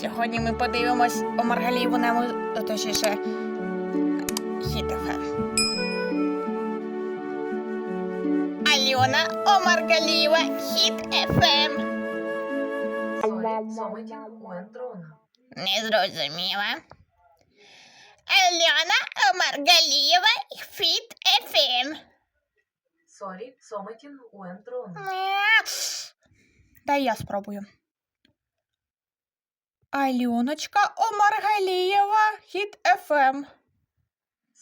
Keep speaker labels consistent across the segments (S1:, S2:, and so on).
S1: Сьогодні ми подивимось у Маргалієву на му- точніше хітафе. Альона Омаргалієва Хіт. ФМ. Не зрозуміла. Альона Омаргалієва Хіт ФМ.
S2: Sorry, something went wrong.
S1: Дай я спробую. Альоночка Омаргалієва Хіт ФМ.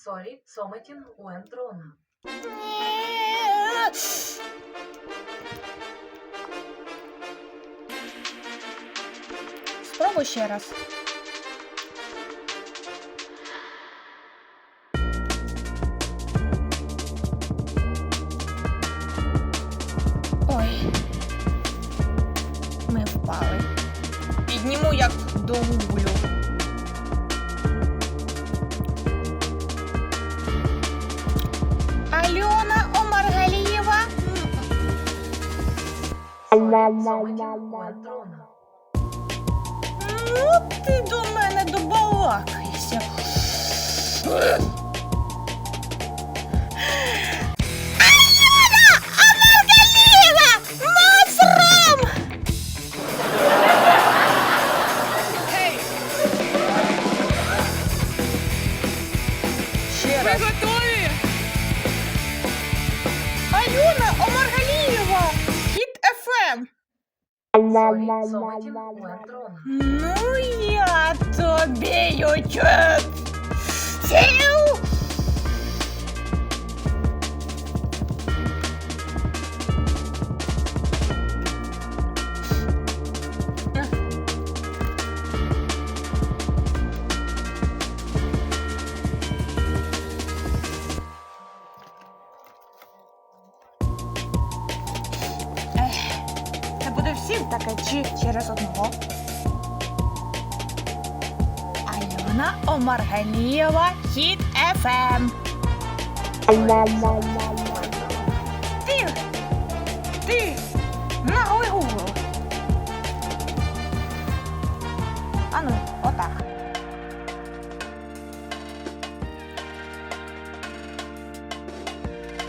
S2: Sorry, something went wrong.
S1: Спробуй ще раз. Підніму як до гублю. Альона Омаргалієва. Ну, ти до мене добалакаєшся. Ну, я тобі. Сів! Буде таке чи через одного. Альона Омаргалієва Хіт ФМ. Ти! Ти! Наглий Гугл. Ану, отак.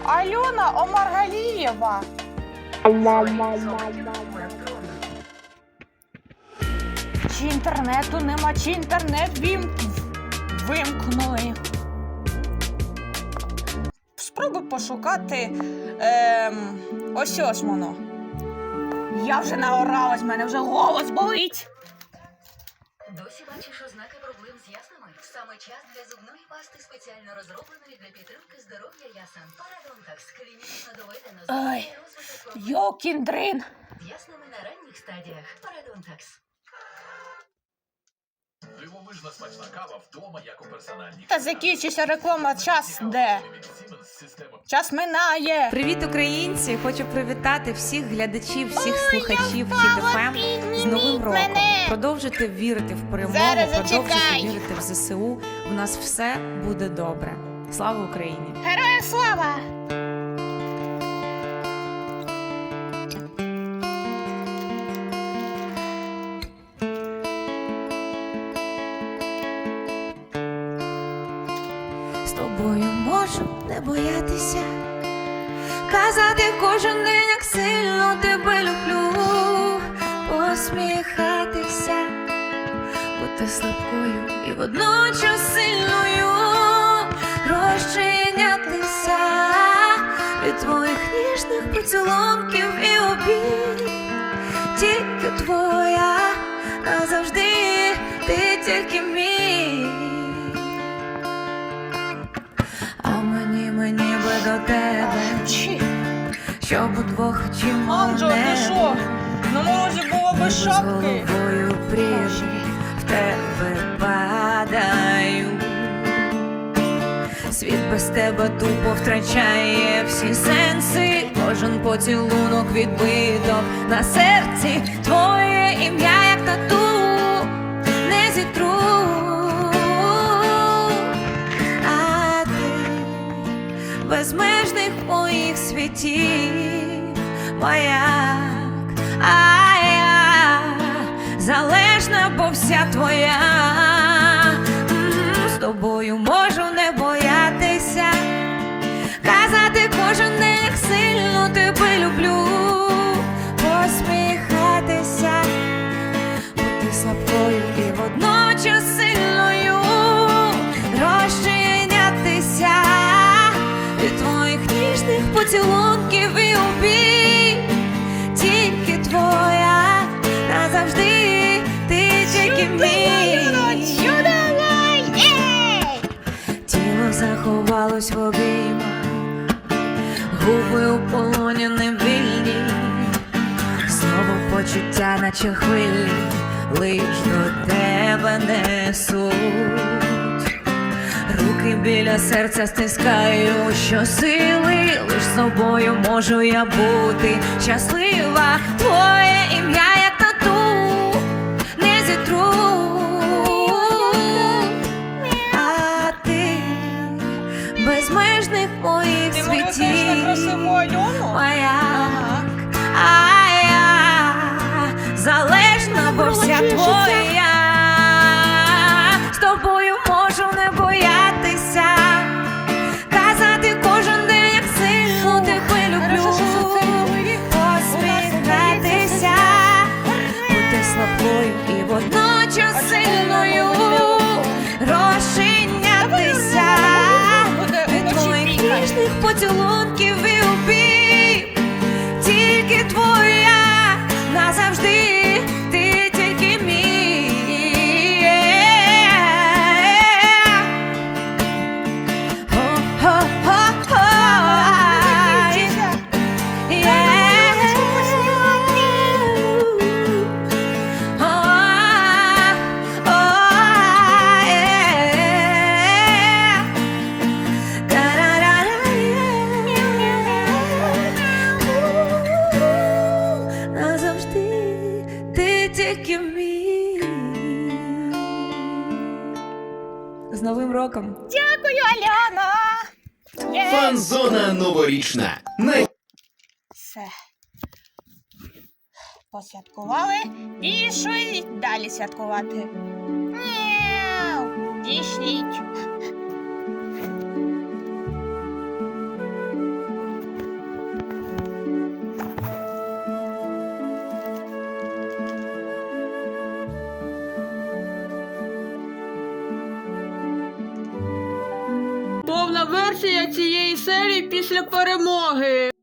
S1: Альона Омаргалієва. Чи інтернету нема, чи інтернет вім... вимкнули. Спробуй пошукати. Ем, ось ось воно. Я вже наоралась, в мене вже голос болить.
S3: Досі бачиш ознаки проблем з яснами? Саме час для зубної пасти спеціально розробленої для підтримки здоров'я ясен. Парадонтакс клінічно доведено
S1: Ой,
S3: розвиток проблем
S1: Йокіндрин.
S3: з яснами на ранніх стадіях. Парадонтакс.
S4: Дивовижна смачна кава вдома, як у персональній.
S1: Та закінчиться реклама, час де? Час минає.
S5: Привіт, українці! Хочу привітати всіх глядачів, всіх слухачів ХІТФМ з Новим роком.
S1: мене.
S5: Продовжуйте вірити в перемогу,
S1: Зараз
S5: продовжуйте
S1: зачекай.
S5: вірити в ЗСУ. У нас все буде добре. Слава Україні!
S1: Героям слава!
S6: Тобою можу не боятися, казати кожен день, як сильно тебе люблю, посміхатися, бути слабкою і водночас сильною, розчинятися від твоїх ніжних поцілунків до тебе,
S1: Чи?
S6: щоб удвох чим
S1: Анджо, ти що? На морозі було без шапки.
S6: головою в тебе падаю. Світ без тебе тупо втрачає всі сенси, кожен поцілунок відбиток на серці, твоє ім'я, як тату, безмежних моїх світів, маяк, а я залежна, бо вся твоя, з тобою можу не боятися, казати кожен день, як сильно тебе люблю. Почуття, наче хвилі, лиш до тебе несуть. Руки біля серця стискаю що сили, лиш собою можу я бути щаслива. Твоє ім'я, ніжних поцілунків і обійм. Тільки твоя назавжди, Новим роком!
S1: Дякую, Альона! Фанзона
S7: Фан-зона новорічна. Най...
S1: Все. Посвяткували і пішли далі святкувати. Ні, Дішліть.
S8: Версія цієї серії після перемоги.